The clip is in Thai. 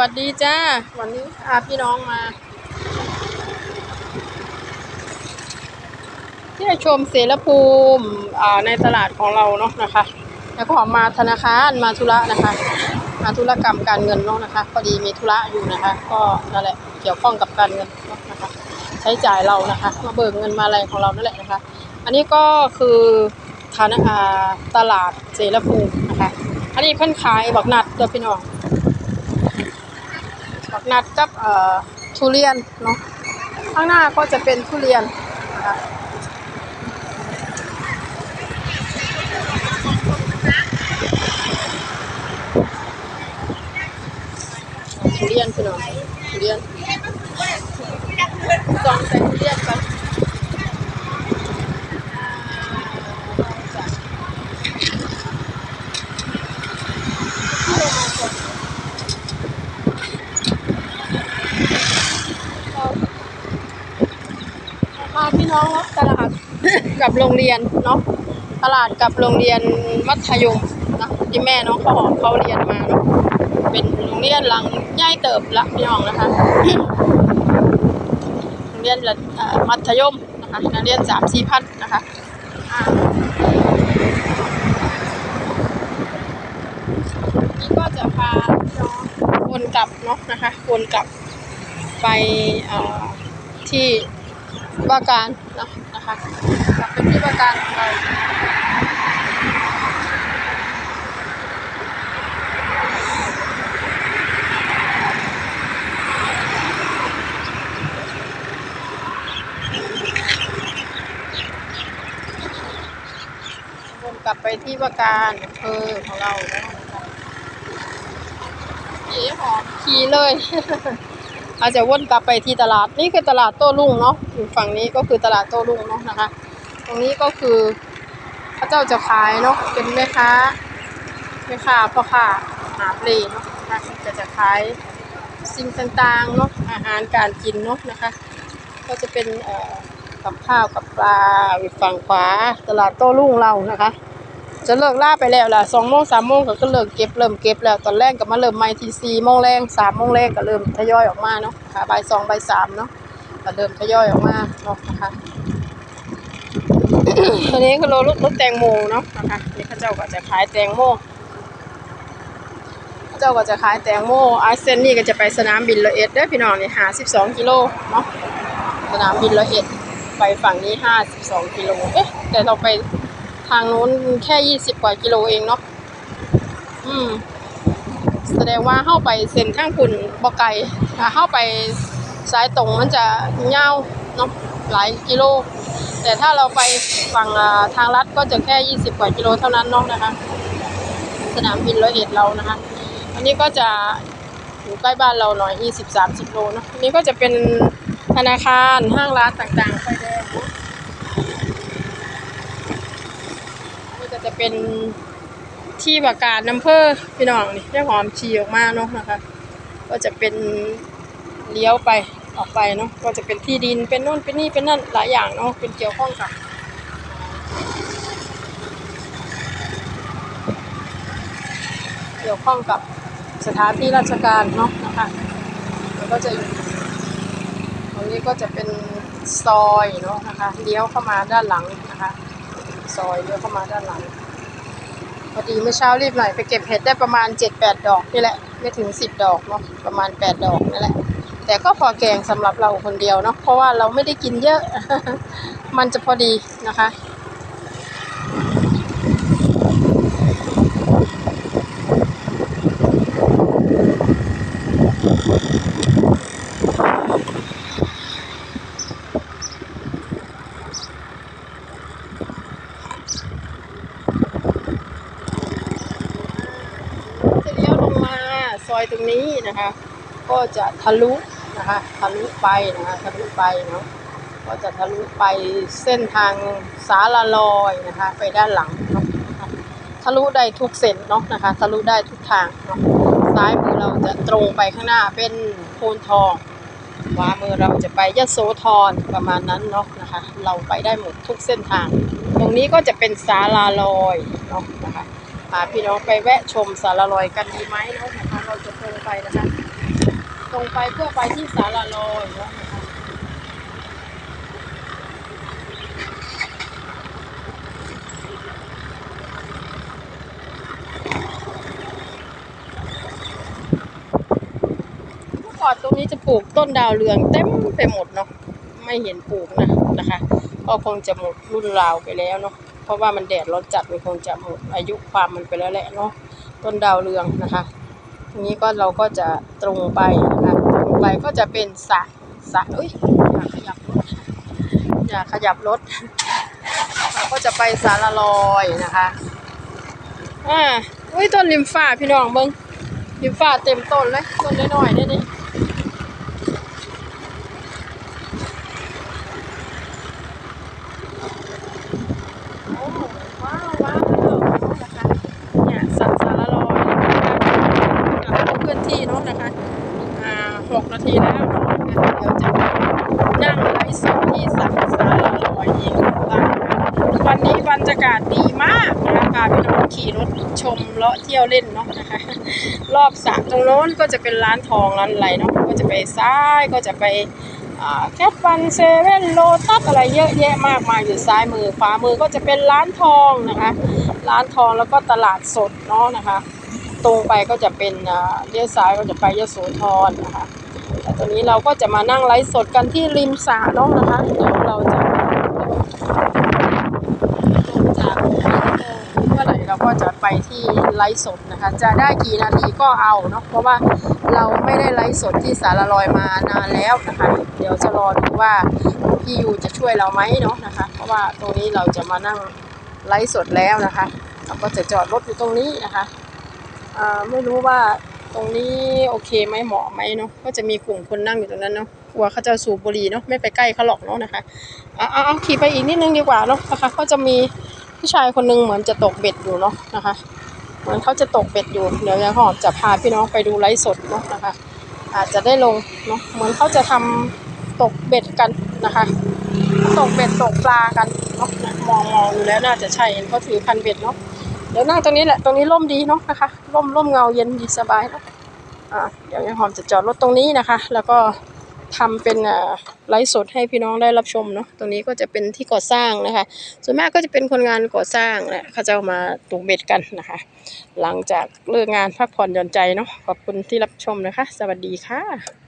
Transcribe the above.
วัสดีจ้า วันนี้พาพี่น้องมา ที่ชมเสรภูมิในตลาดของเราเนาะนะคะ แล้วก็มาธนาคารมาธุระนะคะ มาธุรกรรมการเงินเนาะนะคะพอดีมีธุระอยู่นะคะ ก็นั่นแหละเกี่ยวข้องกับการเงินเนาะนะคะ ใช้จ่ายเรานะคะ มาเบิกเงินมาอะไรของเรานั่นแหละนะคะ อันนี้ก็คือธนาอ่าตลาดเสรภูมินะคะ อันนี้เพิ่นขายบักนัดเด้อพี่น้อง กนัดกับเอ่อทุเรียนเนาะข้างหน้าก็จะเป็นทุเรียนนะคะทุเรียนพี่น้องทุเรียนจองใส่ทุเรียนกัน พาพี่น้องเนาะตลาดกับโรงเรียนเนาะตลาดกับโรงเรียนมัธยมนะที่แม่น้องเขาออกเขาเรียนมาเนาะเป็นโรงเรียนหลังใหญ่เติบละพี่น้องนะคะโรงเรียนระมัธยมนะคะนักเรียนสามสี่พันนะคะนี่ก็จะพาพี่น้องวนกลับเนาะนะคะวนกลับไปที่ ว่าการนะนะคะกลับไปที่ว่าการของเราวนกลับไปที่ว่าการอำเภอของเราเนาะนะคะขี่หอมขี่เลย อาจจะวนกลับไปที่ตลาดนี่คือตลาดโต้รุ่งเนาะอยู่ฝั่งนี้ก็คือตลาดโต้รุ่งเนาะนะคะ ตรงนี้ก็คือพระเจ้าจะขายเนาะเป็นแม่ค้าแม่ค้าพ่อค้าหาเปลเนาะนะคะจะจะขายสิ่งต่างๆเนาะอาหารการกินเนาะนะคะ ก็จะเป็นกับข้าวกับปลาอยู่ฝั่งขวาตลาดโต้รุ่งเรานะคะ จะเลิกล่าไปแล้วล่ะสองโมงสามโมงก็ก็เลิกเก็บเริ่มเก็บแล้วตอนแรกก็มาเริ่มใหม่ทีสี่โมงแรงสามโมงแรงก็เริ่มทยอยออกมาเนาะค่ะบ่ายสองบ่ายสามเนาะก็เริ่มทยอยออกมาเนาะนะคะตัวนี้ก็โลรถรถแตงโมเนาะนะคะนี่เข้าเจ้าก็จะขายแตงโมเข้าเจ้าก็จะขายแตงโมไอเซนนี่ก็จะไปสนามบินละเอ็ดเด้พี่น้องนี่หาสิบสองกิโลเนาะสนามบินละเอ็ดไปฝั่งนี้ห้าสิบสองกิโลเอ๊ะแต่เราไป ทางโน้นแค่ยี่สิบกว่ากิโลเองเนาะอืม แสดงว่าเข้าไปเส้นทางคุณบ่ไกลถ้าเข้าไปสายตรงมันจะยาวเนาะหลายกิโล แต่ถ้าเราไปฝั่งทางลัดก็จะแค่ยี่สิบกว่ากิโลเท่านั้นเนาะนะคะ สนามบินร้อยเอ็ดเรานะคะ อันนี้ก็จะอยู่ใกล้บ้านเราหน่อยยี่สิบสามสิบโลเนาะอันนี้ก็จะเป็นธนาคารห้างร้านต่างๆไฟแดงเนาะ นี่ก็ จะเป็นที่ว่าการอำเภอพี่น้องนี่ได้หอมชีออกมาเนาะนะคะ ก็จะเป็นเลี้ยวไปออกไปเนาะก็จะเป็นที่ดินเป็นโน่นเป็นนี่เป็นนั่นหลายอย่างเนาะเป็นเกี่ยวข้องกับเกี่ยวข้องกับสถานที่ราชการเนาะนะคะแล้วก็จะอยู่ตรงนี้ก็จะเป็นซอยเนาะนะคะเลี้ยวเข้ามาด้านหลังนะคะ ซอยเลี้ยวเข้ามาด้านหลังพอดีเมื่อเช้ารีบหน่อยไปเก็บเห็ดได้ประมาณ7-8ดอกนี่แหละ ไม่ถึง10ดอกเนาะประมาณ8ดอกนั่นแหละ แต่ก็พอแกงสำหรับเราคนเดียวเนาะเพราะว่าเราไม่ได้กินเยอะ มันจะพอดีนะคะ จะเลี้ยวลงมาซ อยตรงนี้นะคะ ก็จะทะลุนะคะทะลุไปนะคะทะลุไปเนาะก็จะทะลุไปเส้นทางสาลาลอยนะคะไปด้านหลังเนาะทะลุได้ทุกเส้นเนาะนะคะทะลุได้ทุกทางเนาะซ้ายมือเราจะตรงไปข้างหน้าเป็นโพนทองขวามือเราจะไปยะโสธรประมาณนั้นเนาะนะคะ เราไปได้หมดทุกเส้นทาง ตรงนี้ก็จะเป็นศาลาลอยเนาะนะคะพาพี่น้องไปแวะชมศาลาลอยกันดีไหมเนาะ เราจะตรงไปนะคะ ตรงไปเพื่อไปที่ศาลาลอยเนาะคะเมื่อก่อนตรงนี้จะปลูกต้นดาวเรืองเต็มไปหมดเนาะไม่เห็นปลูกนะนะคะก็คงจะหมดรุ่นราวไปแล้วเนาะเพราะว่ามันแดดร้อนจัดมันคงจะหมดอายุความมันไปแล้วแหละเนาะต้นดาวเรืองนะคะ ทีนี้ก็เราก็จะตรงไปนะคะตรงไปก็จะเป็นสระสระเอ้ยอยากขยับรถอยากขยับรถเราก็จะไปสารลอยนะคะอ่าอุ้ยต้นริมฟ้าพี่น้องเบิ้งริมฟ้าเต็มต้นเลยต้นน้อยๆนี่นี่โอ้ว้าวว้าวนะคะเนี่ยสัตว์สาราลอยนะคะ เคลื่อนที่เนาะนะคะ อ่าหกนาทีแล้วเนาะเดี๋ยวจะนั่งไลฟ์สด ที่สักสาลาลอยเองบ้างนะคะวันนี้บรรยากาศดีมากนะคะพาพี่น้องขี่รถชมเลาะเที่ยวเล่นเนาะนะคะ รอบสระตรงโน้นก็จะเป็นร้านทองร้านอะไรเนาะก็จะไปซ้ายก็จะไปแคทฟันเซเว่นโลตัสอะไรเยอะแยะมากมายอยู่ซ้ายมือขวามือก็จะเป็นร้านทองนะคะ ร้านทองแล้วก็ตลาดสดเนาะนะคะ ตรงไปก็จะเป็นเลี้ยวซ้ายก็จะไปยโสธรนะคะ ตอนนี้เราก็จะมานั่งไลฟ์สดกันที่ริมสระเนาะนะคะเดี๋ยวเราจะจากเมื่อไหร่เราก็จะไปที่ไลฟ์สดนะคะ จะได้กี่นาทีก็เอาเนาะเพราะว่าเราไม่ได้ไลฟ์สดที่สารลอยมานานแล้วนะคะ เดี๋ยวจะรอดูว่าพี่ยูจะช่วยเราไหมเนาะนะคะ เพราะว่าตรงนี้เราจะมานั่งไลฟ์สดแล้วนะคะเราก็จะจอดรถอยู่ตรงนี้นะคะไม่รู้ว่า ตรงนี้โอเคไหมเหมาะไหมเนาะก็จะมีกลุ่มคนนั่งอยู่ตรงนั้นเนาะกลัวเขาจะสูบบุหรี่เนาะไม่ไปใกล้เขาหรอกเนาะนะคะเอาเอาเอาขี่ไปอีกนิดนึงดีกว่าเนาะนะคะ ก็จะมีผู้ชายคนหนึงเหมือนจะตกเบ็ดอยู่เนาะนะคะ เหมือนเขาจะตกเบ็ดอยู่เดี๋ยวยายหอมจะพาพี่น้องไปดูไลฟ์สดเนาะนะคะ อาจจะได้ลงเนาะเหมือนเขาจะทำตกเบ็ดกันนะคะ ตกเบ็ดตกปลากันเนาะมองมองอยู่แล้วน่าจะใช่เห็นเขาถือคันเบ็ดเนาะ เดี๋ยวนั่งตรงนี้แหละ ตรงนี้ร่มดีเนาะนะคะ ร่มร่มเงาเย็นดีสบายเนาะอ่าเดี๋ยวยายหอมจะจอดรถตรงนี้นะคะ แล้วก็ทำเป็นอ่าไลฟ์สดให้พี่น้องได้รับชมเนาะ ตรงนี้ก็จะเป็นที่ก่อสร้างนะคะ ส่วนมากก็จะเป็นคนงานก่อสร้างแหละเขาจะามาตกเบ็ดกันนะคะ หลังจากเลิกงานพักผ่อนหย่อนใจเนาะ ขอบคุณที่รับชมนะคะ สวัสดีค่ะ